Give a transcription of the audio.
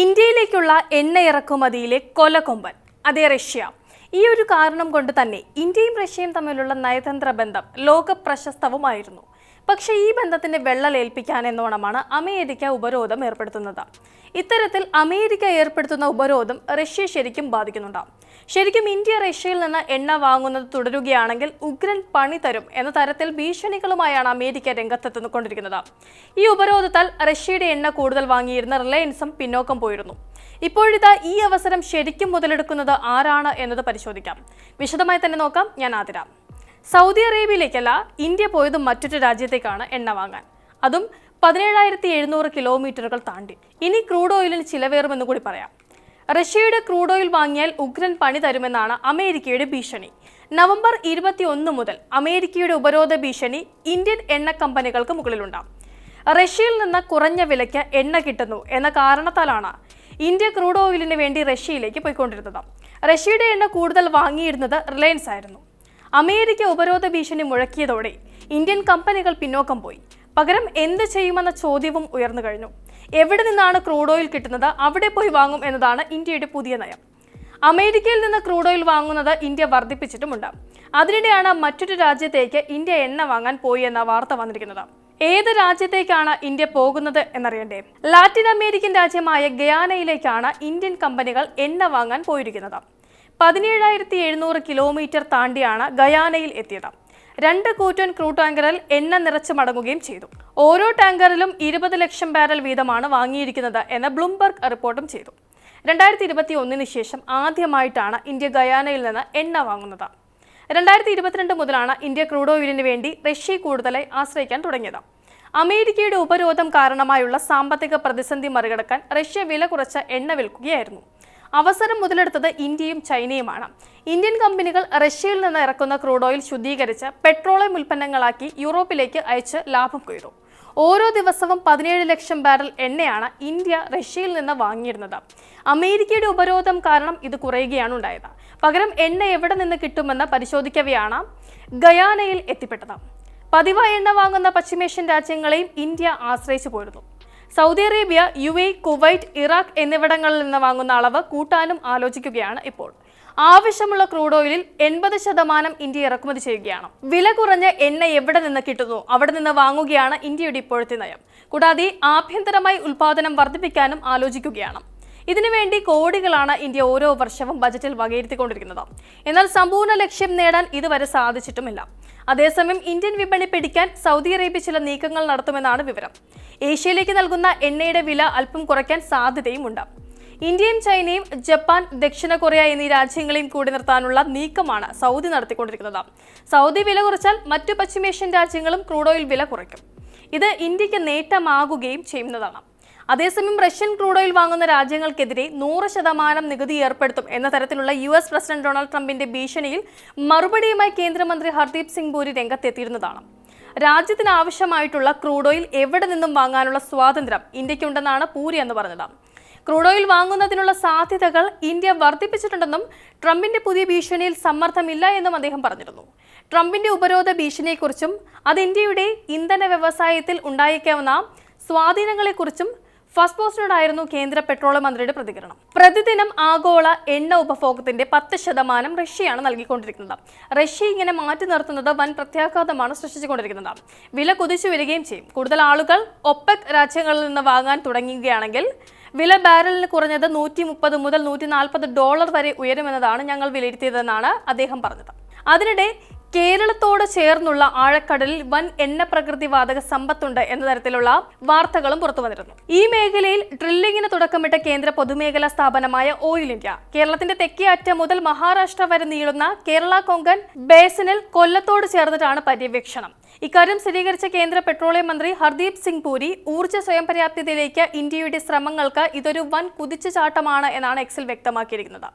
ഇന്ത്യയിലേക്കുള്ള എണ്ണ ഇറക്കുമതിയിലെ കൊലകൊമ്പൻ അതേ റഷ്യ. ഈ ഒരു കാരണം കൊണ്ട് തന്നെ ഇന്ത്യയും റഷ്യയും തമ്മിലുള്ള നയതന്ത്ര ബന്ധം ലോക പ്രശസ്തവുമായിരുന്നു പക്ഷേ ഈ ബന്ധത്തിന്റെ വെള്ളലേൽപ്പിക്കാൻ എന്നോണമാണ് അമേരിക്ക ഉപരോധം ഏർപ്പെടുത്തുന്നത്. ഇത്തരത്തിൽ അമേരിക്ക ഏർപ്പെടുത്തുന്ന ഉപരോധം റഷ്യ ശരിക്കും ബാധിക്കുന്നുണ്ട് ശരിക്കും ഇന്ത്യ റഷ്യയിൽ നിന്ന് എണ്ണ വാങ്ങുന്നത് തുടരുകയാണെങ്കിൽ ഉഗ്രൻ പണി തരും എന്ന തരത്തിൽ ഭീഷണികളുമായാണ് അമേരിക്ക രംഗത്തെത്തുകൊണ്ടിരിക്കുന്നത് ഈ ഉപരോധത്താൽ റഷ്യയുടെ എണ്ണ കൂടുതൽ വാങ്ങിയിരുന്ന റിലയൻസും പിന്നോക്കം പോയിരുന്നു. ഇപ്പോഴിതാ ഈ അവസരം ശരിക്കും മുതലെടുക്കുന്നത് ആരാണ് എന്നത് പരിശോധിക്കാം. വിശദമായി തന്നെ നോക്കാം. ഞാൻ ആതിര. സൗദി അറേബ്യയിലേക്കല്ല ഇന്ത്യ പോയത് മറ്റൊരു രാജ്യത്തേക്കാണ് എണ്ണ വാങ്ങാൻ. അതും പതിനേഴായിരത്തി എഴുന്നൂറ് കിലോമീറ്ററുകൾ താണ്ടി. ഇനി ക്രൂഡ് ഓയിലിന് ചിലവേറുമെന്ന് കൂടി പറയാം. റഷ്യയുടെ ക്രൂഡ് ഓയിൽ വാങ്ങിയാൽ ഉഗ്രൻ പണി തരുമെന്നാണ് അമേരിക്കയുടെ ഭീഷണി. നവംബർ ഇരുപത്തി ഒന്ന് മുതൽ അമേരിക്കയുടെ ഉപരോധ ഭീഷണി ഇന്ത്യൻ എണ്ണ കമ്പനികൾക്ക് മുകളിലുണ്ടാകും റഷ്യയിൽ നിന്ന് കുറഞ്ഞ വിലയ്ക്ക് എണ്ണ കിട്ടുന്നു എന്ന കാരണത്താലാണ് ഇന്ത്യ ക്രൂഡ് ഓയിലിന് വേണ്ടി റഷ്യയിലേക്ക് പോയിക്കൊണ്ടിരുന്നത്. റഷ്യയുടെ എണ്ണ കൂടുതൽ വാങ്ങിയിരുന്നത് റിലയൻസ് ആയിരുന്നു. അമേരിക്ക ഉപരോധ ഭീഷണി മുഴക്കിയതോടെ ഇന്ത്യൻ കമ്പനികൾ പിന്നോക്കം പോയി. പകരം എന്ത് ചെയ്യുമെന്ന ചോദ്യവും ഉയർന്നു കഴിഞ്ഞു. എവിടെ നിന്നാണ് ക്രൂഡ് ഓയിൽ കിട്ടുന്നത്? അവിടെ പോയി വാങ്ങും എന്നതാണ് ഇന്ത്യയുടെ പുതിയ നയം. അമേരിക്കയിൽ നിന്ന് ക്രൂഡ് ഓയിൽ വാങ്ങുന്നത് ഇന്ത്യ വർദ്ധിപ്പിച്ചിട്ടുമുണ്ട്. അതിനിടെയാണ് മറ്റൊരു രാജ്യത്തേക്ക് ഇന്ത്യ എണ്ണ വാങ്ങാൻ പോയി എന്ന വാർത്ത വന്നിരിക്കുന്നത്. ഏത് രാജ്യത്തേക്കാണ് ഇന്ത്യ പോകുന്നത് എന്നറിയണ്ടേ? ലാറ്റിൻ അമേരിക്കൻ രാജ്യമായ ഗയാനയിലേക്കാണ് ഇന്ത്യൻ കമ്പനികൾ എണ്ണ വാങ്ങാൻ പോയിരിക്കുന്നത്. പതിനേഴായിരത്തി എഴുന്നൂറ് കിലോമീറ്റർ താണ്ടിയാണ് ഗയാനയിൽ എത്തിയത്. രണ്ട് കൂറ്റൻ ക്രൂ ടാങ്കറിൽ എണ്ണ നിറച്ച് മടങ്ങുകയും ചെയ്തു. ഓരോ ടാങ്കറിലും ഇരുപത് ലക്ഷം ബാരൽ വീതമാണ് വാങ്ങിയിരിക്കുന്നത് എന്ന് ബ്ലൂംബർഗ് റിപ്പോർട്ടും ചെയ്തു. രണ്ടായിരത്തി ഇരുപത്തി ഒന്നിന് ശേഷം ആദ്യമായിട്ടാണ് ഇന്ത്യ ഗയാനയിൽ നിന്ന് എണ്ണ വാങ്ങുന്നത്. രണ്ടായിരത്തി ഇരുപത്തിരണ്ട് മുതലാണ് ഇന്ത്യ ക്രൂഡ് ഓയിലിന് വേണ്ടി റഷ്യ കൂടുതലായി ആശ്രയിക്കാൻ തുടങ്ങിയത്. അമേരിക്കയുടെ ഉപരോധം കാരണമായുള്ള സാമ്പത്തിക പ്രതിസന്ധി മറികടക്കാൻ റഷ്യ വില കുറച്ച എണ്ണ വിൽക്കുകയായിരുന്നു. അവസരം മുതലെടുത്തത് ഇന്ത്യയും ചൈനയുമാണ്. ഇന്ത്യൻ കമ്പനികൾ റഷ്യയിൽ നിന്ന് ഇറക്കുന്ന ക്രൂഡ് ഓയിൽ ശുദ്ധീകരിച്ച് പെട്രോളിയം ഉൽപ്പന്നങ്ങളാക്കി യൂറോപ്പിലേക്ക് അയച്ച് ലാഭം കൊയ്തു. ഓരോ ദിവസവും പതിനേഴ് ലക്ഷം ബാരൽ എണ്ണയാണ് ഇന്ത്യ റഷ്യയിൽ നിന്ന് വാങ്ങിയിരുന്നത്. അമേരിക്കയുടെ ഉപരോധം കാരണം ഇത് കുറയുകയാണ് ഉണ്ടായത്. പകരം എണ്ണ എവിടെ നിന്ന് കിട്ടുമെന്ന് പരിശോധിക്കവെയാണ് ഗയാനയിൽ എത്തിപ്പെട്ടത്. പതിവായി എണ്ണ വാങ്ങുന്ന പശ്ചിമേഷ്യൻ രാജ്യങ്ങളെയും ഇന്ത്യ ആശ്രയിച്ചു പോരുന്നു. Saudi Arabia U A Kuwait Iraq എന്നിവിടങ്ങളിൽ നിന്ന് വാങ്ങുന്ന അളവ് കൂട്ടാനും ആലോചിക്കുകയാണ് ഇപ്പോൾ. ആവശ്യമുള്ള ക്രൂഡ് ഓയിലിൽ എൺപത് ശതമാനം ഇന്ത്യ ഇറക്കുമതി ചെയ്യുകയാണ്. വില കുറഞ്ഞ എണ്ണ എവിടെ നിന്ന് കിട്ടുന്നു? അവിടെ നിന്ന് വാങ്ങുകയാണ് ഇന്ത്യയുടെ ഇപ്പോഴത്തെ നയം. കൂടാതെ ആഭ്യന്തരമായി ഉൽപാദനം വർദ്ധിപ്പിക്കാനും ആലോചിക്കുകയാണ്. ഇതിനുവേണ്ടി കോടികളാണ് ഇന്ത്യ ഓരോ വർഷവും ബജറ്റിൽ വകയിരുത്തിക്കൊണ്ടിരിക്കുന്നത്. എന്നാൽ സമ്പൂർണ ലക്ഷ്യം നേടാൻ ഇതുവരെ സാധിച്ചിട്ടുമില്ല. അതേസമയം ഇന്ത്യൻ വിപണി പിടിക്കാൻ സൗദി അറേബ്യ ചില നീക്കങ്ങൾ നടത്തുമെന്നാണ് വിവരം. ഏഷ്യയിലേക്ക് നൽകുന്ന എണ്ണയുടെ വില അല്പം കുറയ്ക്കാൻ സാധ്യതയുമുണ്ട്. ഇന്ത്യയും ചൈനയും ജപ്പാൻ ദക്ഷിണ കൊറിയ എന്നീ രാജ്യങ്ങളെയും കൂടി നിർത്താനുള്ള നീക്കമാണ് സൗദി നടത്തിക്കൊണ്ടിരിക്കുന്നത്. സൗദി വില കുറച്ചാൽ മറ്റു പശ്ചിമേഷ്യൻ രാജ്യങ്ങളും ക്രൂഡ് ഓയിൽ വില കുറയ്ക്കും. ഇത് ഇന്ത്യയ്ക്ക് നേട്ടമാകുകയും ചെയ്യുന്നതാണ്. അതേസമയം റഷ്യൻ ക്രൂഡ് ഓയിൽ വാങ്ങുന്ന രാജ്യങ്ങൾക്കെതിരെ നൂറ് ശതമാനം നികുതി ഏർപ്പെടുത്തും എന്ന തരത്തിലുള്ള യു എസ് പ്രസിഡന്റ് ഡൊണാൾഡ് ട്രംപിന്റെ ഭീഷണിയിൽ മറുപടിയുമായി കേന്ദ്രമന്ത്രി ഹർദീപ് സിംഗ് പുരി രംഗത്തെത്തിയിരുന്നതാണ്. രാജ്യത്തിന് ആവശ്യമായിട്ടുള്ള ക്രൂഡ് ഓയിൽ എവിടെ നിന്നും വാങ്ങാനുള്ള സ്വാതന്ത്ര്യം ഇന്ത്യക്കുണ്ടെന്നാണ് പൂരി എന്ന് പറഞ്ഞത്. ക്രൂഡ് ഓയിൽ വാങ്ങുന്നതിനുള്ള സാധ്യതകൾ ഇന്ത്യ വർദ്ധിപ്പിച്ചിട്ടുണ്ടെന്നും ട്രംപിന്റെ പുതിയ ഭീഷണിയിൽ സമ്മർദ്ദമില്ല എന്നും അദ്ദേഹം പറഞ്ഞിരുന്നു. ട്രംപിന്റെ ഉപരോധ ഭീഷണിയെക്കുറിച്ചും അത് ഇന്ത്യയുടെ ഇന്ധന വ്യവസായത്തിൽ ഉണ്ടായേക്കാവുന്ന സ്വാധീനങ്ങളെക്കുറിച്ചും ഫസ്റ്റ് പോസ്റ്റിനോടായിരുന്നു കേന്ദ്ര പെട്രോളിയം മന്ത്രിയുടെ പ്രതികരണം. പ്രതിദിനം ആഗോള എണ്ണ ഉപഭോഗത്തിന്റെ പത്ത് ശതമാനം റഷ്യയാണ് നൽകിക്കൊണ്ടിരിക്കുന്നത്. റഷ്യ ഇങ്ങനെ മാറ്റി നിർത്തുന്നത് വൻ പ്രത്യാഘാതമാണ് സൃഷ്ടിച്ചുകൊണ്ടിരിക്കുന്നത്. വില കുതിച്ചു വരികയും ചെയ്യും. കൂടുതൽ ആളുകൾ ഒപ്പക് രാജ്യങ്ങളിൽ നിന്ന് വാങ്ങാൻ തുടങ്ങുകയാണെങ്കിൽ വില ബാരലിന് കുറഞ്ഞത് നൂറ്റി മുപ്പത് മുതൽ നൂറ്റി നാൽപ്പത് ഡോളർ വരെ ഉയരുമെന്നതാണ് ഞങ്ങൾ വിലയിരുത്തിയതെന്നാണ് അദ്ദേഹം പറഞ്ഞത്. അതിനിടെ കേരളത്തോട് ചേർന്നുള്ള ആഴക്കടലിൽ വൻ എണ്ണ പ്രകൃതി വാതക സമ്പത്തുണ്ട് എന്ന തരത്തിലുള്ള വാർത്തകളും പുറത്തു വന്നിരുന്നു. ഈ മേഖലയിൽ ഡ്രില്ലിങ്ങിന് തുടക്കമിട്ട കേന്ദ്ര പൊതുമേഖലാ സ്ഥാപനമായ ഓയിൽ ഇന്ത്യ. കേരളത്തിന്റെ തെക്കേ അറ്റം മുതൽ മഹാരാഷ്ട്ര വരെ നീളുന്ന കേരള കൊങ്കൺ ബേസനിൽ കൊല്ലത്തോട് ചേർന്നിട്ടാണ് പര്യവേക്ഷണം. ഇക്കാര്യം സ്ഥിരീകരിച്ച കേന്ദ്ര പെട്രോളിയം മന്ത്രി ഹർദീപ് സിംഗ് പുരി ഊർജ സ്വയം പര്യാപ്തതയിലേക്ക് ഇന്ത്യയുടെ ശ്രമങ്ങൾക്ക് ഇതൊരു വൻ കുതിച്ചുചാട്ടമാണ് എന്നാണ് എക്സിൽ വ്യക്തമാക്കിയിരിക്കുന്നത്.